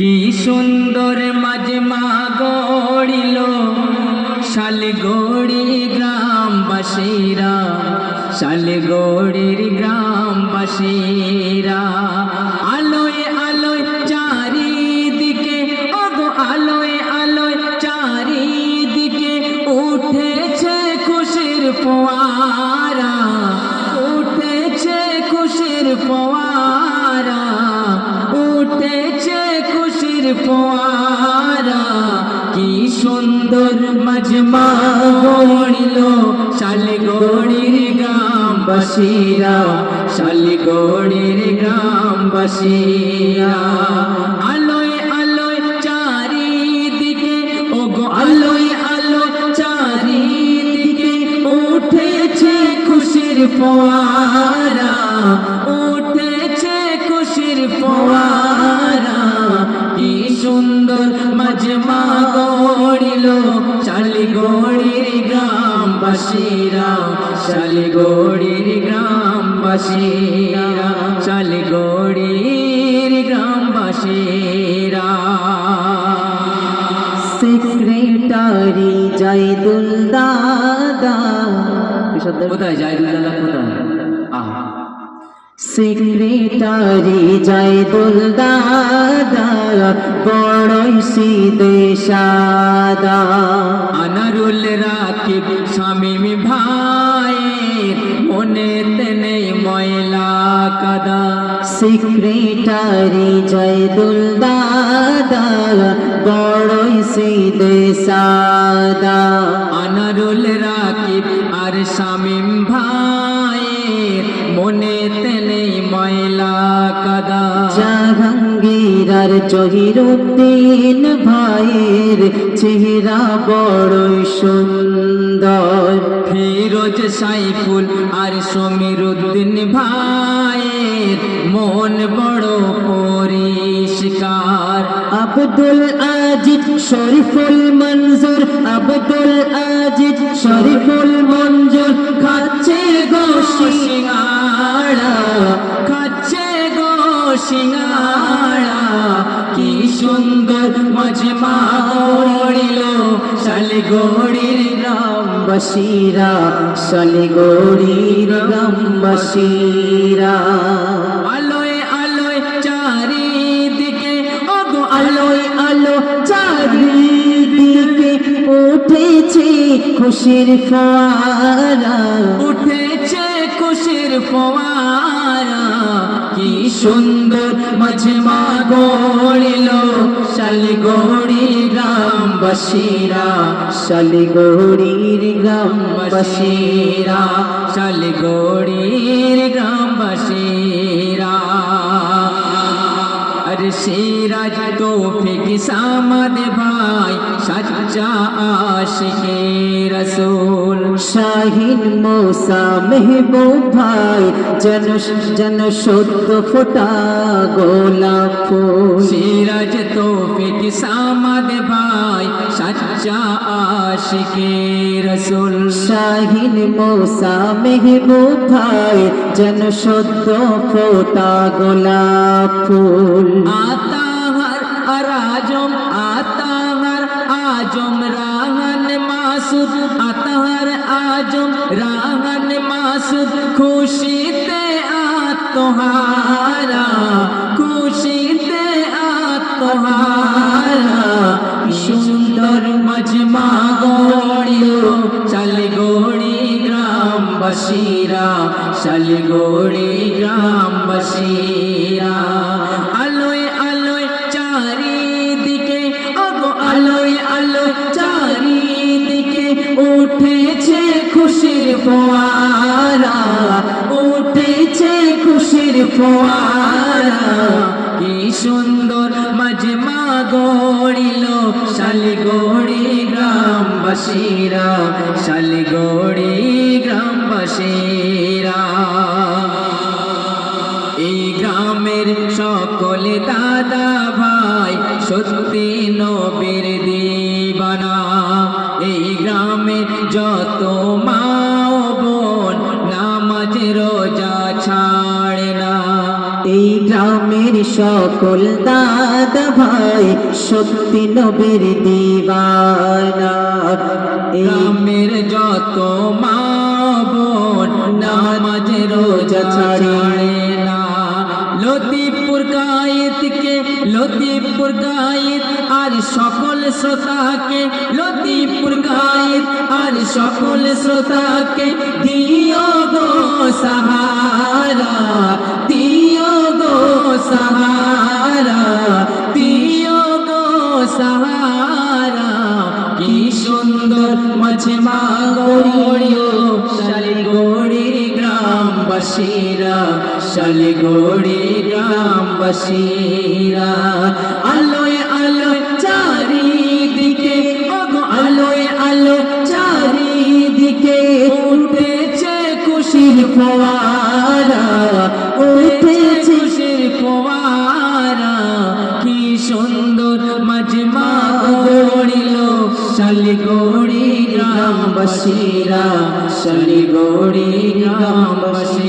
কি সুন্দর মাঝে মা গড়িল শালগড়ি গ্রামবাসীরা, শালগড়ির গ্রামবাসীরা। আলোয় আলোয় চারিদিকে, ওগো আলোয় আলোয় চারিদিকে উঠেছে খুশির ফোয়ারা, উঠেছে খুশির ফোয়ারা। ফোয়ারা কি সুন্দর মজমা গড়িল। শালগড়ির গ্রামবাসীরা শালগড়ির গ্রামবাসীরা। আলোয় আলোয় চারিদিকে, ওগো আলোয় আলোয় চারিদিকে উঠেছে খুশির ফোয়ারা মজমা গড়িল শালিগড়ির গ্রামবাসীরা শালিগড়ির গ্রামবাসীরা শালিগড়ির গ্রামবাসীরা। সেক্রেটারি জাইদুল দাদা। কোথায়? যায় দাদা কোথায়? সেক্রেটারি জাইদুল দাদা বড়ই সিদে সাদা। আনারুল রাকিব শামিম ভাইয়ের মনেতে নেই ময়লা কাদা। সেক্রেটারি জাইদুল দাদা বড়ই সিদে সাদা। জাহাঙ্গীর আর জহিরুদ্দিন ভাইয়ের চেহারা বড়ই সুন্দর। ফিরোজ সাইফুল আর সমীর উদ্দিন ভাইয়ের মন বড় পরিষ্কার। আব্দুল আজিজ, শরীফুল মঞ্জুর, আব্দুল আজিজ, শরীফুল মঞ্জুর খাচ্ছে গো সিঙ্গাড়া সিঙ্গাড়া কি সুন্দর মজমা গড়িল শালগড়ির গ্রাম বসিরা শলিগড়ির বসিরা আলোয় আলোয় চারিদিকে, ওগো আলোয় আলো চারিদিকে উঠেছে খুশির ফোয়ারা। উঠেছে খুশির ফোয়ারা। কি সুন্দর মজমা গড়িল শালগড়ি গ্রাম বসিরা শালিগড়ির গ্রাম বসিরা বসিরা শালগড়ির গ্রাম বসিরা আর সিরাজ তৌফিক সামাদ ভাই, সচ্চা আশিকে রসুল। শাহিন মোসা মেহবুব ভাই জন যেন সত্য ফোটা গোলাপ সিরাজ তৌফিক সামাদ ভাই সচ্চা আশিকে রসুল। শাহিন মোসা মেহবুব ভাই জন সত্য ফোটা গোলা ফুল। আতা হর আরাজম আতা হর আজম রাঙান মাসুদ আতাহার আজম রাঙান মাসুদ খুশিতে আত্মহারা খুশিতে আত্মহারা সুন্দর মজমা গড়িও চালগড়ি গ্রামবাসীরা চালগড়ি গ্রামবাসীরা খুশির ফোয়ারা, উঠেছে খুশির ফোয়ারা। কি সুন্দর মজমা গড়িল শালগড়ি গ্রাম বসিরা শালগড়ি গ্রাম বসিরা এই গ্রামের সকলে দাদা ভাই সত্যি নবীর দিবানা। এই গ্রামের যত মা বোন নামাজ রোজা ছাড়ে না। এই গ্রামের সকল দাদা ভাই সত্যি নবীর দিবানা। এই গ্রামের যত মা বোন নামাজ রোজা ছাড়ে না। লতিপুর গায়েতকে লতিপুর গায়েত আর সকল শ্রোতাকে লতিপুর গায়েত সকল শ্রোতাকে দিও গো সাহারা, দিও গো সাহারা, দিও গো সাহারা। কি সুন্দর মাঝে মা গড়িও শালিগড়ি গ্রামবাসীরা শালিগড়ি গ্রামবাসীরা। আলোয় গ্রামবাসীরা শালিগড়ি গ্রামবাসীরা